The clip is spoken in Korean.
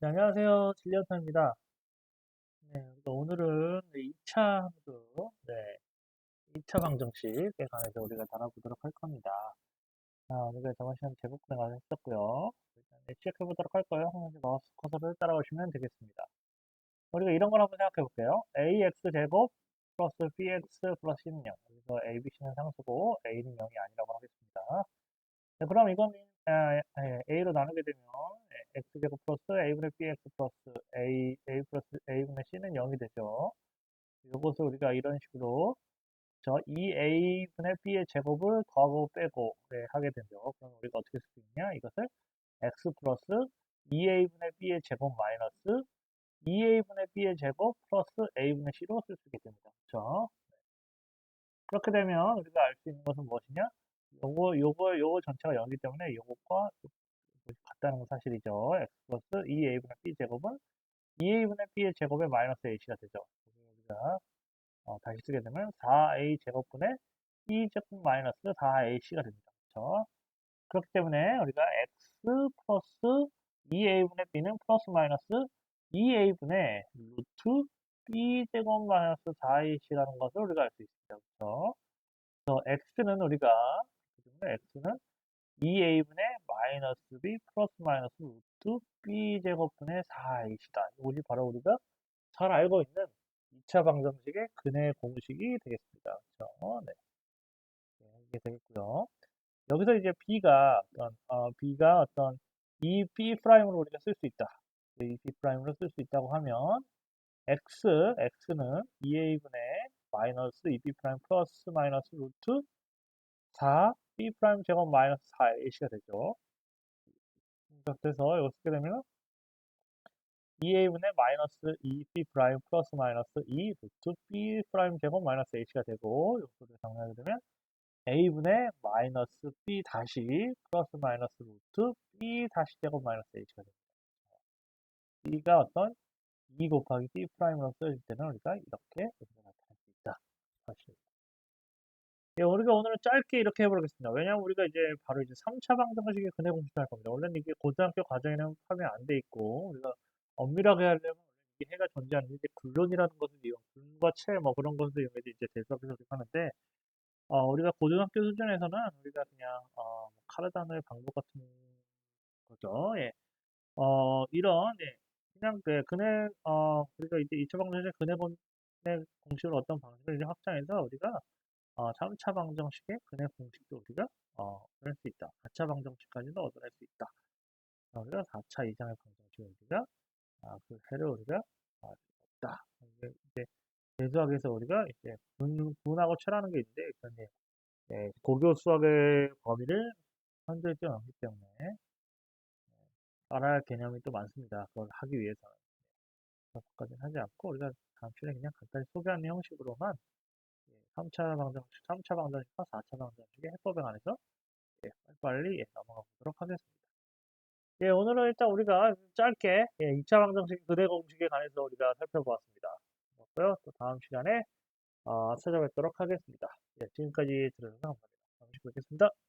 네, 안녕하세요. 진리언터입니다. 네, 오늘은 2차 함수, 네, 2차 방정식에 관해서 우리가 다뤄보도록 할 겁니다. 아, 우리가 저번 시간에 제곱 불행을 했었고요. 일단 시작해보도록 할 거예요. 하면서 마우스 커서를 따라오시면 되겠습니다. 우리가 이런 걸 한번 생각해 볼게요. ax 제곱 플러스 bx 플러스 c는 0. 그래서 a, b, c는 상수고 a는 0이 아니라고 하겠습니다. 네, 그럼 이건 아, 예, a로 나누게 되면 예, x제곱 플러스 a분의 bx 플러스 a, a 플러스 a분의 c는 0이 되죠. 이것을 우리가 이런 식으로 저 2a분의 b의 제곱을 더하고 빼고 네, 하게 되죠. 그럼 우리가 어떻게 쓸 수 있냐? 이것을 x 플러스 2a분의 b의 제곱 마이너스 2a분의 b의 제곱 플러스 a분의 c로 쓸 수 있게 됩니다. 그렇죠? 그렇게 되면 우리가 알 수 있는 것은 무엇이냐? 요거, 요거, 요거 전체가 0이기 때문에 요것과 같다는 건 사실이죠. x 플러스 2a분의 b 제곱은 2a분의 b의 제곱에 마이너스 h가 되죠. 우리가 어, 다시 쓰게 되면 4a 제곱분의 b 제곱 마이너스 4ac가 됩니다. 그렇죠? 그렇기 때문에 우리가 x 플러스 2a분의 b는 플러스 마이너스 2a분의 루트 b 제곱 마이너스 4ac라는 것을 우리가 알 수 있습니다. 그렇죠? 그래서 x는 우리가 x는 2a분의 마이너스 b 플러스 마이너스 루트 b 제곱분의 4ac다. 이것이 바로 우리가 잘 알고 있는 2차 방정식의 근해 공식이 되겠습니다. 그렇죠? 네. 네, 이게 되겠고요. 여기서 이제 b가 어떤 어, b가 어떤 이 b 프라임으로 우리가 쓸 수 있다. 이 b 프라임으로 쓸 수 있다고 하면 x x는 2a분의 마이너스 2b 프라임 플러스 마이너스 루트 4 b 프라임 제곱 마이너스 4ac가 되죠. 그래서 이거 쓰게 되면 2a분의 마이너스 2b 프라임 플러스 마이너스 2 루트 b 제곱 마이너스 h가 되고 이것을 정리하게 되면 a분의 마이너스 b 다시 플러스 마이너스 루트 b 다시 제곱 마이너스 h가 됩니다. b가 어떤 2 곱하기 b 프라임으로 써질 때는 우리가 이렇게 나타낼 수 있다. 사실. 예, 우리가 오늘은 짧게 이렇게 해보겠습니다. 왜냐하면 우리가 이제 바로 이제 3차 방정식의 근해 공식을 할 겁니다. 원래는 이게 고등학교 과정에는 파면 안돼 있고, 우리가 엄밀하게 하려면 이게 해가 존재하는 이제 굴론이라는 것을 이용, 굴과 채, 뭐 그런 것을 이용해서 이제 대수학에서 하는데, 어, 우리가 고등학교 수준에서는 우리가 그냥, 어, 뭐 카르단의 방법 같은 거죠. 예. 어, 이런, 예. 그냥 그 근해, 어, 우리가 이제 2차 방정식 근해 공식을 어떤 방식을 이제 확장해서 우리가 어, 3차 방정식의 근해 공식도 우리가 어, 얻어낼 수 있다. 4차 방정식까지도 얻어낼 수 있다. 우리가 4차 이상의 방정식을 우리가 아, 그 해를 우리가 알수 없다. 이제 대수학에서 우리가 이제 분, 분하고 철하는 게 있는데 예, 네, 고교 수학의 범위를 현재지 않기 때문에 네, 알아야 할 개념이 또 많습니다. 그걸 하기 위해서는 그것까지는 하지 않고 우리가 다음 시간에 그냥 간단히 소개하는 형식으로만 3차 방정식, 3차 방정식과 4차 방정식의 해법에 관해서 예, 빨리 예, 넘어가 보도록 하겠습니다. 예, 오늘은 일단 우리가 짧게 예, 2차 방정식 그대 공식에 관해서 우리가 살펴보았습니다. 그렇고요. 또 다음 시간에 어, 찾아뵙도록 하겠습니다. 예, 지금까지 들어주셔서 감사합니다. 다음 시간에 뵙겠습니다.